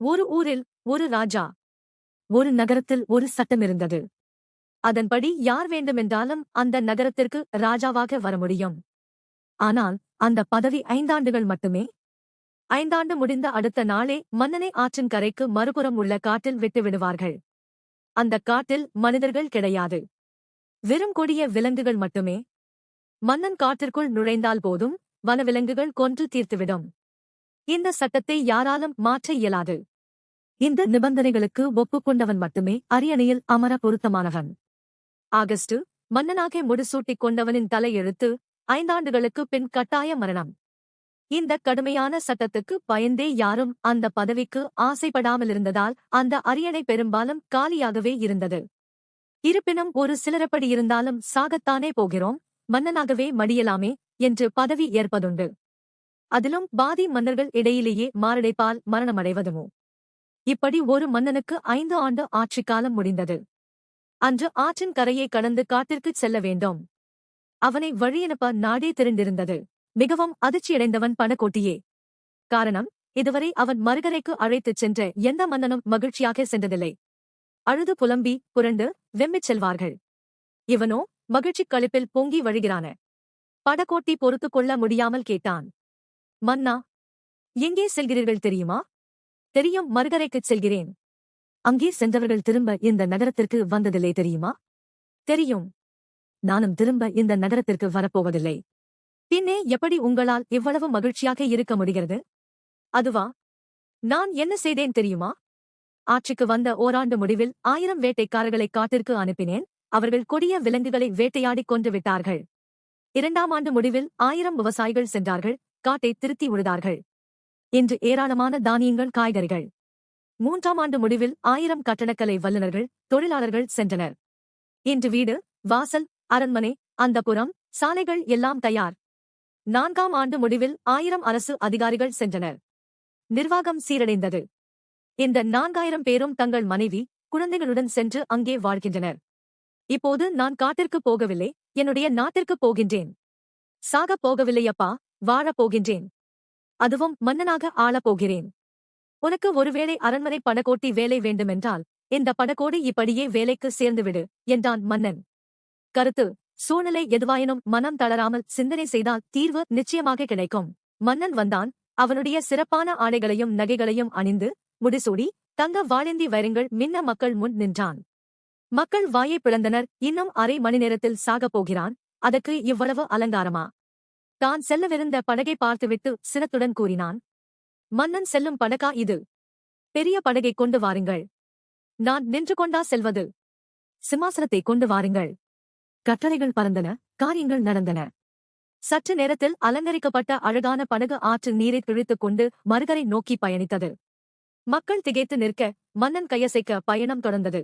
ஒரு ஊரில் ஒரு ராஜா ஒரு நகரத்தில் ஒரு சட்டம் இருந்தது. அதன்படி யார் வேண்டுமென்றாலும் அந்த நகரத்திற்கு ராஜாவாக வர முடியும். ஆனால் அந்த பதவி ஐந்தாண்டுகள் மட்டுமே. ஐந்தாண்டு முடிந்த அடுத்த நாளே மன்னனை ஆற்றின் கரைக்கு மறுபுறம் உள்ள காட்டில் விட்டு விடுவார்கள். அந்த காட்டில் மனிதர்கள் கிடையாது. வெறும் கொடிய விலங்குகள் மட்டுமே. மன்னன் காட்டிற்குள் நுழைந்தால் போதும் வனவிலங்குகள் கொன்று தீர்த்துவிடும். இந்த சட்டத்தை யாராலும் மாற்ற இயலாது. இந்த நிபந்தனைகளுக்கு ஒப்புக்கொண்டவன் மட்டுமே அரியணையில் அமர பொருத்தமானவன். ஆகஸ்டு மன்னனாக முடிசூட்டிக் கொண்டவனின் தலையெழுத்து ஐந்தாண்டுகளுக்கு பின் கட்டாய மரணம். இந்த கடுமையான சட்டத்துக்கு பயந்தே யாரும் அந்த பதவிக்கு ஆசைப்படாமலிருந்ததால் அந்த அரியணை பெரும்பாலும் காலியாகவே இருந்தது. இருப்பினும் ஒரு சிலரப்படி இருந்தாலும் சாகத்தானே போகிறோம் மன்னனாகவே மடியலாமே என்று பதவி ஏற்பதுண்டு. அதிலும் பாதி மன்னர்கள் இடையிலேயே மாரடைப்பால் மரணமடைவதுமோ? இப்படி ஒரு மன்னனுக்கு ஐந்து ஆண்டு ஆட்சிக்காலம் முடிந்தது. அன்று ஆற்றின் கரையை கடந்து காட்டிற்குச் செல்ல வேண்டும். அவனை வழியனுப்ப நாடே திரண்டிருந்தது மிகவும் அதிர்ச்சியடைந்தவன் பணக்கோட்டியே. காரணம் இதுவரை அவன் மறுகரைக்கு அழைத்துச் சென்ற எந்த மன்னனும் மகிழ்ச்சியாக சென்றதில்லை. அழுது புலம்பி புரண்டு வெம்மிச் செல்வார்கள். இவனோ மகிழ்ச்சிக் களிப்பில் பொங்கி வழிகிறான. படக்கோட்டி பொறுத்துக் கொள்ள முடியாமல் கேட்டான். மன்னா எங்கே செல்கிறீர்கள் தெரியுமா? தெரியும் மறுகரைக்குச் செல்கிறேன். அங்கே சென்றவர்கள் திரும்ப இந்த நகரத்திற்கு வந்ததில்லை தெரியுமா? தெரியும். நானும் திரும்ப இந்த நகரத்திற்கு வரப்போவதில்லை. பின்னே எப்படி உங்களால் இவ்வளவு மகிழ்ச்சியாக இருக்க முடிகிறது? அதுவா? நான் என்ன செய்தேன் தெரியுமா? ஆட்சிக்கு வந்த ஓராண்டு முடிவில் ஆயிரம் வேட்டைக்காரர்களை காட்டிற்கு அனுப்பினேன். அவர்கள் கொடிய விலங்குகளை வேட்டையாடிக் கொண்டு விட்டார்கள். இரண்டாம் ஆண்டு முடிவில் ஆயிரம் விவசாயிகள் சென்றார்கள். காட்டை திருத்தி உழுதார்கள் இன்று ஏராளமான தானியங்கள் காய்கறிகள். மூன்றாம் ஆண்டு முடிவில் ஆயிரம் கட்டடக்கலை வல்லுநர்கள் தொழிலாளர்கள் சென்றனர். இன்று வீடு வாசல் அரண்மனை அந்தப்புறம் சாலைகள் எல்லாம் தயார். நான்காம் ஆண்டு முடிவில் ஆயிரம் அரசு அதிகாரிகள் சென்றனர். நிர்வாகம் சீரடைந்தது. இந்த நான்காயிரம் பேரும் தங்கள் மனைவி குழந்தைகளுடன் சென்று அங்கே வாழ்கின்றனர். இப்போது நான் காட்டிற்கு போகவில்லை என்னுடைய நாட்டிற்கு போகின்றேன். சாகப் போகவில்லையப்பா வாழப் போகின்றேன் அதுவும் மன்னனாக ஆளப் போகிறேன் உனக்கு ஒருவேளை அரண்மனை படகோட்டி வேலை வேண்டுமென்றால் இந்த படகோடி இப்படியே வேலைக்கு சேர்ந்துவிடு என்றான் மன்னன். கருத்து சூழ்நிலை எதுவாயினும் மனம் தளராமல் சிந்தனை செய்தால் தீர்வு நிச்சயமாக கிடைக்கும். மன்னன் வந்தான் அவனுடைய சிறப்பான ஆடைகளையும் நகைகளையும் அணிந்து முடிசூடி தங்க வாழேந்தி வைரங்கள் மின்ன மக்கள் முன் நின்றான். மக்கள் வாயை பிளந்தனர் இன்னும் அரை மணி நேரத்தில் சாகப் போகிறான் அதற்கு இவ்வளவு அலங்காரமா? தான் செல்லவிருந்த படகை பார்த்துவிட்டு சினத்துடன் கூறினான் மன்னன் செல்லும் படகா இது? பெரிய படகை கொண்டு வாருங்கள். நான் நின்று கொண்டா செல்வது. சிம்மாசனத்தை கொண்டு வாருங்கள். கட்டளைகள் பறந்தன காரியங்கள் நடந்தன. சற்று நேரத்தில் அலங்கரிக்கப்பட்ட அழகான படகு ஆற்றில் நீரை பிழித்துக் கொண்டு மறுகரை நோக்கி பயணித்தது. மக்கள் திகைத்து நிற்க மன்னன் கையசைக்க பயணம் தொடர்ந்தது.